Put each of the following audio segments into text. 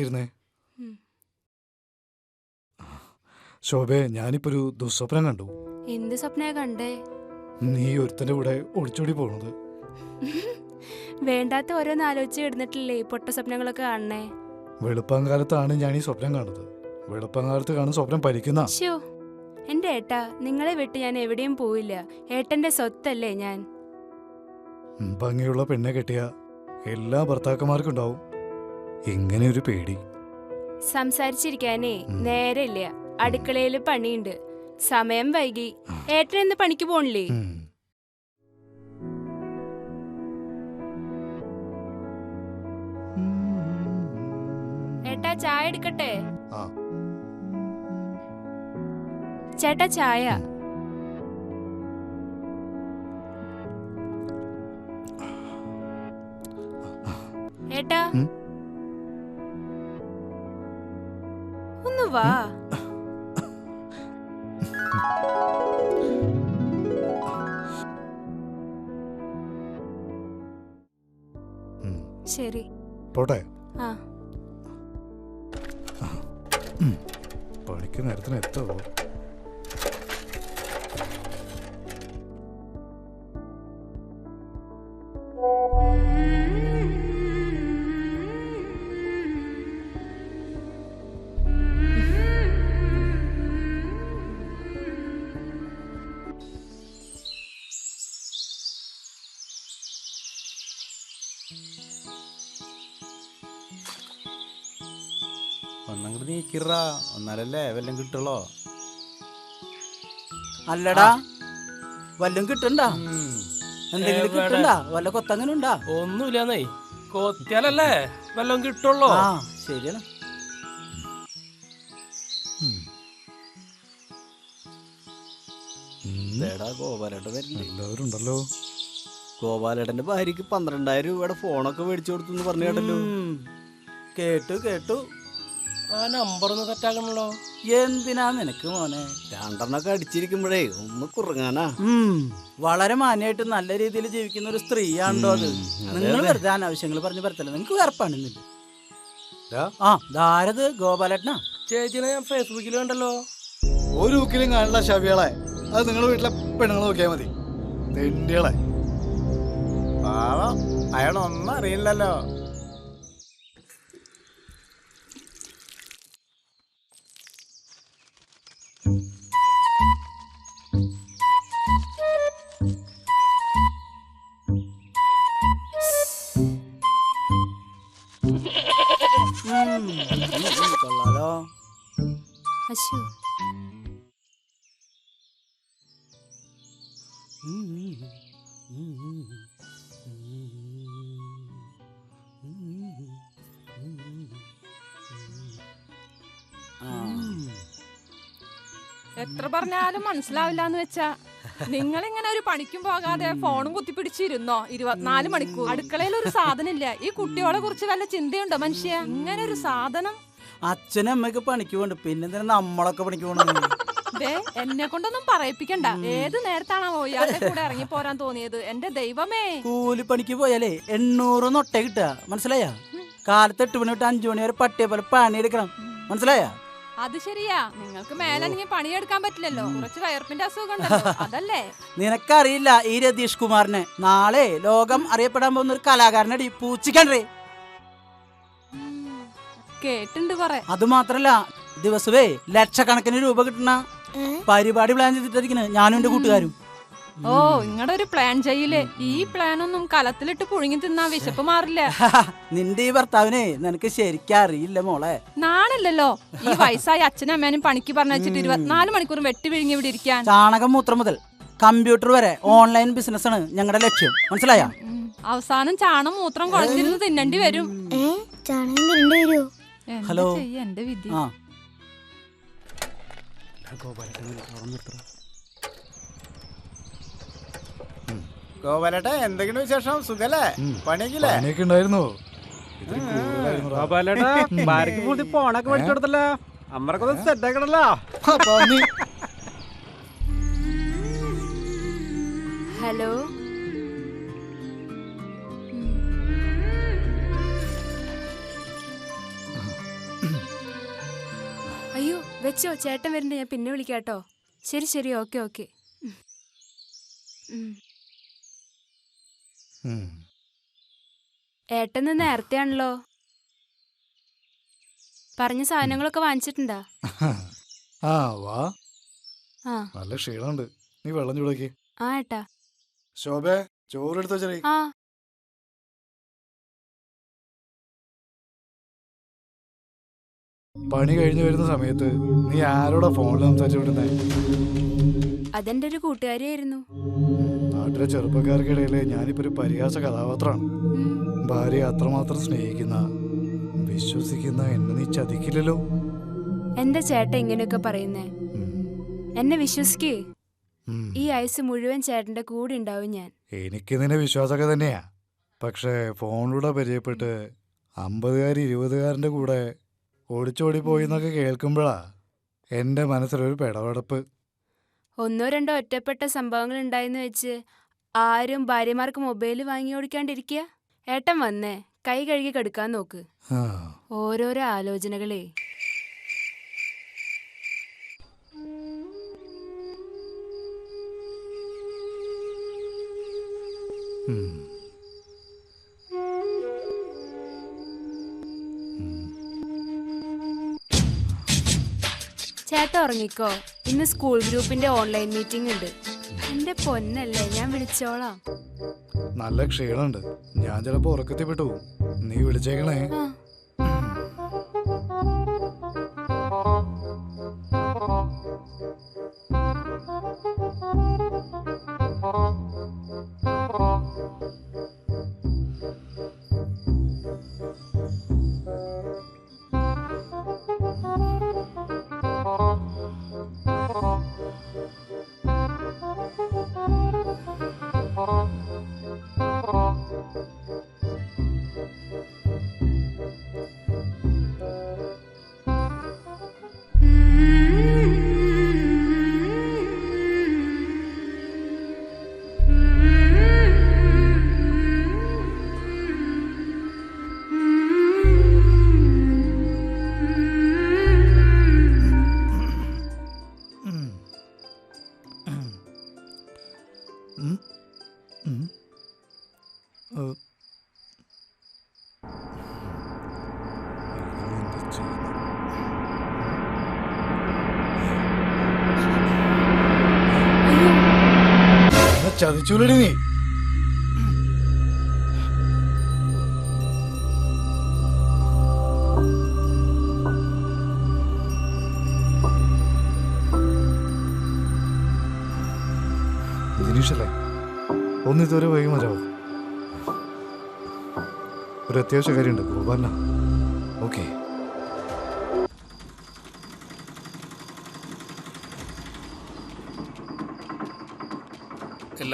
എന്തേട്ടാ ശോഭെ ഞാനിപ്പോ ഒരു ദുസ്വപ്നം കണ്ടു. എന്ത് സ്വപ്നയാ കണ്ടേ? നീ ഒരുത്തന്റെ കൂടെ ഒളിച്ചോടി പോണത്. വേണ്ടാത്ത ഓരോന്ന് ആലോചിച്ച് കിടന്നിട്ടില്ലേ പൊട്ട സ്വപ്നങ്ങളൊക്കെ കാണണേ? വെളുപ്പം കാലത്താണ് ഞാൻ ഈ സ്വപ്നം കാണുന്നത്. വെളുപ്പം കാലത്ത് കാണുന്ന സ്വപ്നം പരിക്കുന്ന എന്റെ ഏട്ടാ നിങ്ങളെ വിട്ട് ഞാൻ എവിടെയും പോവില്ല. ഏട്ടന്റെ സ്വത്തല്ലേ ഞാൻ. ഭംഗിയുള്ള പെണ്ണെ കെട്ടിയ എല്ലാ ഭർത്താക്കന്മാർക്കും ഉണ്ടാവും. ഇങ്ങനെ ഒരു പേടി. സംസാരിച്ചിരിക്കാനേ. നേരമില്ല അടുക്കളയിൽ പണിയുണ്ട്. സമയം വൈകി. ഏട്ടൻ ഇന്ന് പണിക്ക് പോണില്ലേ? ഏട്ടാ ചായ എടുക്കട്ടെ. ചേട്ടാ ചായ. ഏട്ടാ വാ. ശരി. പോട്ടെ. ആ. പണിക്ക് നേരത്തിന് എത്തോ. നീക്കിറാ ഒന്നാലല്ലേ വല്ലതും കിട്ടുള്ളോ? അല്ലടാ. വല്ലതും കിട്ടണ്ട? എന്തെങ്കിലും? കിട്ടണ്ട? വല്ല കൊത്തങ്ങനെ ഉണ്ടാ ഒന്നുമില്ലെന്നേ. കൊത്തിയാലല്ലേ വല്ലതും കിട്ടുള്ളോ. ആ ശരിയാണ് ഇതേടാ ഗോപാലേട്ടൻ വരില്ലേ എല്ലാവരും ഉണ്ടല്ലോ ഗോപാലേട്ടന്റെ ഭാര്യക്ക് പന്ത്രണ്ടായിരം രൂപയുടെ ഫോണൊക്കെ മേടിച്ചു കൊടുത്തു പറഞ്ഞു കേട്ടല്ലോ. കേട്ടു കേട്ടു. ആ നമ്പർ ഒന്ന് തെറ്റാക്കണല്ലോ എന്തിനാ നിനക്ക് മോനെ? രണ്ടെണ്ണൊക്കെ അടിച്ചിരിക്കുമ്പോഴേ ഒന്ന് കുറുങ്ങാനാ. വളരെ മാന്യമായിട്ട് നല്ല രീതിയിൽ ജീവിക്കുന്ന ഒരു സ്ത്രീയാണ്ടോ അത്. നിങ്ങൾ. വെറുതെ അനാവശ്യങ്ങൾ പറഞ്ഞ് പരത്തല്ല? നിങ്ങൾക്ക് വേർപ്പാണെന്നില്ല. ആ ധാരത് ഗോപാലട്ടനാ? ചേച്ചിനെ ഞാൻ ഫേസ്ബുക്കിൽ കണ്ടല്ലോ. ഒരു ഊക്കിലും കാണില്ല ഷവികളെ അത് നിങ്ങളുടെ വീട്ടിലെ പെണ്ണുങ്ങൾ നോക്കിയാൽ മതി. തെണ്ടികളെ. പാവം. അയാളൊന്നും അറിയില്ലല്ലോ. അശു എത്ര പറഞ്ഞാലും മനസ്സിലാവില്ല എന്ന് വെച്ചാ. നിങ്ങൾ ഇങ്ങനെ ഒരു പണിക്കും പോകാതെ ഫോണും കുത്തിപ്പിടിച്ചിരുന്നോ? ഇരുപത്തിനാല് മണിക്കൂർ. അടുക്കളയിൽ ഒരു സാധനം ഇല്ല ഈ കുട്ടികളെ കുറിച്ച് വല്ല ചിന്തയുണ്ടോ മനുഷ്യ? ഇങ്ങനെ ഒരു സാധനം. അച്ഛനും അമ്മയൊക്കെ പണിക്ക് പോണ്ട് പിന്നെ നമ്മളൊക്കെ പണിക്ക് ദേ എന്നെ കൊണ്ടൊന്നും പറയിപ്പിക്കണ്ട. ഏത് നേരത്താണോ ഇയാളുടെ കൂടെ ഇറങ്ങി പോരാൻ തോന്നിയത്? എന്റെ ദൈവമേ. കൂലിപ്പണിക്ക് പോയാലേ എണ്ണൂറ് നൊട്ട കിട്ടുക. മനസ്സിലായ? കാലത്ത് എട്ട് മണി തൊട്ട് അഞ്ചു മണി വരെ പട്ടിയെ പോലെ പണിയെടുക്കണം. മനസ്സിലായ? അത് ശരിയാ. നിങ്ങൾക്ക് മേലനെങ്കിൽ പണിയെടുക്കാൻ പറ്റില്ലല്ലോ. കുറച്ച് വയർപ്പിന്റെ അസുഖം അതല്ലേ? നിനക്കറിയില്ല ഈ രതീഷ് കുമാറിനെ. നാളെ ലോകം അറിയപ്പെടാൻ പോകുന്ന ഒരു കലാകാരനടി. പൂച്ചിക്കണ്ടേ കേട്ടുണ്ട് കൊറേ. അത് മാത്രല്ല ദിവസവേ ലക്ഷക്കണക്കിന് രൂപ കിട്ടണ പരിപാടി പ്ലാൻ ചെയ്തിട്ടിരിക്കുന്നത് ഞാനും എന്റെ കൂട്ടുകാരും. ഓ നിങ്ങളുടെ ഒരു പ്ലാൻ ചെയ്യില്ലേ? ഈ പ്ലാൻ ഒന്നും കലത്തിലിട്ട് പുഴുങ്ങി തിന്നാ വിശപ്പ് മാറില്ല. നിന്റെ ഈ ഭർത്താവിനെ നിനക്ക് ശരിക്കും അറിയില്ല മോളെ. നാണല്ലോ ഈ വയസ്സായ അച്ഛനും അമ്മേനും പണിക്ക് പറഞ്ഞു വെച്ചിട്ട് ഇരുപത്തിനാല് മണിക്കൂർ വെട്ടി വിഴുങ്ങി ഇവിടെ ഇരിക്കാൻ. ചാണകം മൂത്രം മുതൽ കമ്പ്യൂട്ടർ വരെ ഓൺലൈൻ ബിസിനസ് ആണ് ഞങ്ങളുടെ ലക്ഷ്യം. മനസ്സിലായ? അവസാനം ചാണം മൂത്രം കുഴഞ്ഞിരുന്ന് തിന്നേണ്ടി വരും. ഏ? ചാണകം തിരണ്ടി വരുമോ ഹലോ. എന്റെ വിധി? ആ. ഗോപാലേട്ട എന്തെങ്കിലും വിശേഷം? സുഖല്ലേ? പണിക്കില്ലേ പണിയൊക്കെ ഉണ്ടായിരുന്നു. ഗോപാലേട്ടാ ഭാര്യക്ക് പോണൊക്കെ ഫോണൊക്കെ മേടിച്ചു കൊടുത്തല്ലോ അമ്മറൊക്കെ സെറ്റ് ആക്കണല്ലോ വെച്ചോ ചേട്ടൻ വരുന്നുണ്ട് ഞാൻ പിന്നെ വിളിക്കാം കേട്ടോ. ശരി ശരി ഓക്കെ ഓക്കെ. ഏട്ടൻ നേരത്തെയാണല്ലോ. പറഞ്ഞ സാധനങ്ങളൊക്കെ വാങ്ങിച്ചിട്ടുണ്ടാ? ആ വാ. ആ. നല്ല ക്ഷീണുണ്ട് നീ വെള്ളം ചൂടാക്കി. ആ ഏട്ടാ. ശോഭേ ചോറെടുത്ത് വെച്ചേ ആ. പണി കഴിഞ്ഞു വരുന്ന സമയത്ത് നീ ആരോടാ ഫോണിൽ സംസാരിച്ചുകൊണ്ടിരുന്നേ അതെന്റെ ഒരു കൂട്ടുകാരിയായിരുന്നു. നാട്ടിലെ ചെറുപ്പക്കാർക്കിടയിൽ ഞാനിപ്പോ ഒരു പരിഹാസ കഥാപാത്രമാണ്. ഭാര്യ അത്രമാത്രം സ്നേഹിക്കുന്ന വിശ്വസിക്കുന്ന എന്നെ നീ ചതിക്കില്ലല്ലോ. എന്താ ചേട്ടൻ ഇങ്ങനെയൊക്കെ പറയുന്നേ? എന്നെ വിശ്വസിക്കേ? ഈ ആയുസ് മുഴുവൻ ചേട്ടന്റെ കൂടെ ഉണ്ടാവും ഞാൻ. എനിക്ക് നിന്നെ വിശ്വാസമൊക്കെ തന്നെയാ. പക്ഷേ ഫോണിലൂടെ പരിചയപ്പെട്ട് അമ്പതുകാരി ഇരുപതുകാരന്റെ കൂടെ ഓടിച്ചോടി പോയി എന്നൊക്കെ കേൾക്കുമ്പോഴാ എന്റെ മനസ്സിലൊരു പെടവെടപ്പ്. ഒന്നോ രണ്ടോ ഒറ്റപ്പെട്ട സംഭവങ്ങൾ ഉണ്ടായെന്ന് വെച്ച് ആരും ഭാര്യമാർക്ക് മൊബൈൽ വാങ്ങി ഓടിക്കാണ്ടിരിക്കുക ഏട്ടൻ വന്നേ കൈ കഴുകി കെടുക്കാൻ നോക്ക്. ഓരോരോ ആലോചനകളേ. ഉം. ചേട്ടൻ ഉറങ്ങിക്കോ. ഇന്ന് സ്കൂൾ ഗ്രൂപ്പിന്റെ ഓൺലൈൻ മീറ്റിംഗ് ഉണ്ട്. എന്റെ പൊന്നല്ലേ ഞാൻ വിളിച്ചോളാം. നല്ല ക്ഷീണമുണ്ട്. ഞാൻ ചിലപ്പോ ഉറക്കത്തിൽ പെട്ടു നീ വിളിച്ചേക്കണേ. ആ. ചതിച്ചൂലടി നീ. ദിനീഷല്ലേ? ഒന്ന് ഇതുവരെ വൈകി മതിയാവും ഒരു അത്യാവശ്യ കാര്യമുണ്ട്. ഗോപാലന ഓക്കെ.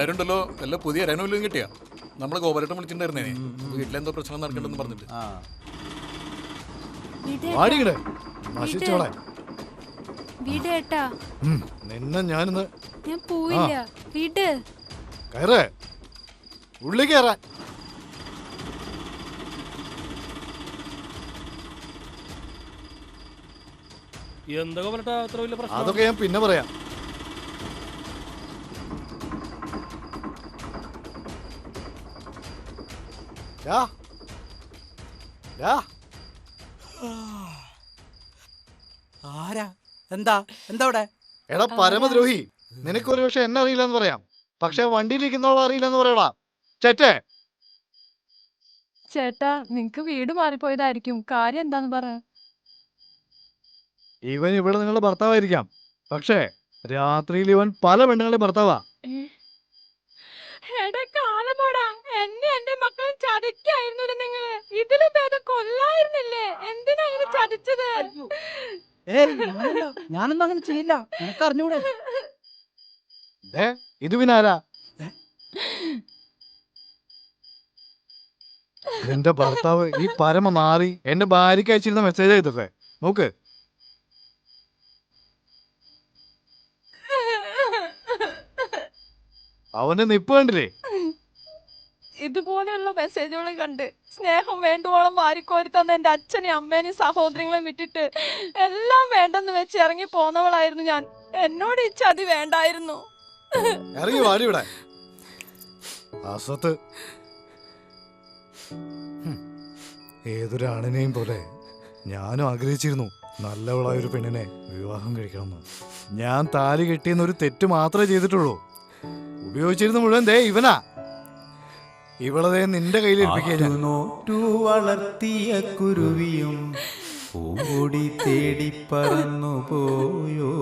എല്ലാരും ഉണ്ടല്ലോ നല്ല പുതിയ അരനൂലും കിട്ടിയാ. നമ്മൾ ഗോപരട്ടം വിളിച്ചിട്ടുണ്ടായിരുന്നേ. വീട്ടിലെന്തോ പ്രശ്നം നടക്കണ്ടെന്ന് പറഞ്ഞിട്ട്. ആ. വീട് വാടിക്കടെ നശിച്ചോളെ വീട് ഏട്ടാ ഉം, നിന്നെ ഞാനിന്ന് ഞാൻ പോയില്ല. വീട്. കയറേ. ഉള്ളി കയറാൻ. അതൊക്കെ ഞാൻ പിന്നെ പറയാം. ആരാ? എന്താ? എന്താ അവിടെ? എടാ പരമദ്രോഹി നിനക്ക് ഒരു പക്ഷെ എന്നെ അറിയില്ലെന്ന് പറയാം. പക്ഷെ വണ്ടിയിലിരിക്കുന്നവളെ അറിയില്ലെന്ന് പറയടാ. ചേട്ടേ. ചേട്ടാ നിങ്ങക്ക് വീട് മാറിപ്പോയതായിരിക്കും. കാര്യം എന്താന്ന് പറ. ഇവൻ ഇവിടെ നിങ്ങളുടെ ഭർത്താവായിരിക്കാം. പക്ഷേ രാത്രിയിൽ ഇവൻ പല പെണ്ണുങ്ങളുടെ ഭർത്താവാ. എടാ കാലമാടാ എന്നെ എന്റെ മക്കളെ ചതിക്കായിരുന്നു നിങ്ങൾ ഇതിൽ ഭേദം കൊല്ലായിരുന്നില്ലേ എന്തിനാ അങ്ങനെ ചതിച്ചത്? ഏയ് ഞാനല്ല. ഞാനൊന്നും അങ്ങനെ ചെയ്യില്ല. നിനക്ക് അറിഞ്ഞൂടെ? ദേ, ഇത് പിന്നാരാ എന്റെ ഭർത്താവ് ഈ പരമ നാറി എന്റെ ഭാര്യയ്ക്ക് അയച്ചിരുന്ന മെസ്സേജ് ചെയ്തേ നോക്ക്. അവന്റെ നിപ്പ് കണ്ടില്ലേ? ഇതുപോലെയുള്ള മെസ്സേജുകൾ കണ്ട് സ്നേഹം വേണ്ടുവോളം വാരിക്കോരി തന്ന എന്റെ അച്ഛനെയും അമ്മേനെയും സഹോദരങ്ങളെയും വിട്ടിട്ട് എല്ലാം വേണ്ടെന്ന് വെച്ച് ഇറങ്ങി പോന്നവളായിരുന്നു ഞാൻ. എന്നോട് ഈ ചതി വേണ്ടായിരുന്നു. ഇറങ്ങി വാടി ഇവിടെ. ഏതൊരാണിനെയും പോലെ ഞാനും ആഗ്രഹിച്ചിരുന്നു നല്ലവളായ ഒരു പെണ്ണിനെ വിവാഹം കഴിക്കണമെന്ന്. ഞാൻ താലി കെട്ടിയെന്നൊരു തെറ്റ് മാത്രമേ ചെയ്തിട്ടുള്ളൂ. ഉപയോഗിച്ചിരുന്ന മുഴുവൻ ദേ ഇവനാ. ഇവളതേ നിന്റെ കയ്യിൽ നോറ്റു വളർത്തിയ കുരുവിയും പൂടി തേടി പറന്നു പോയോ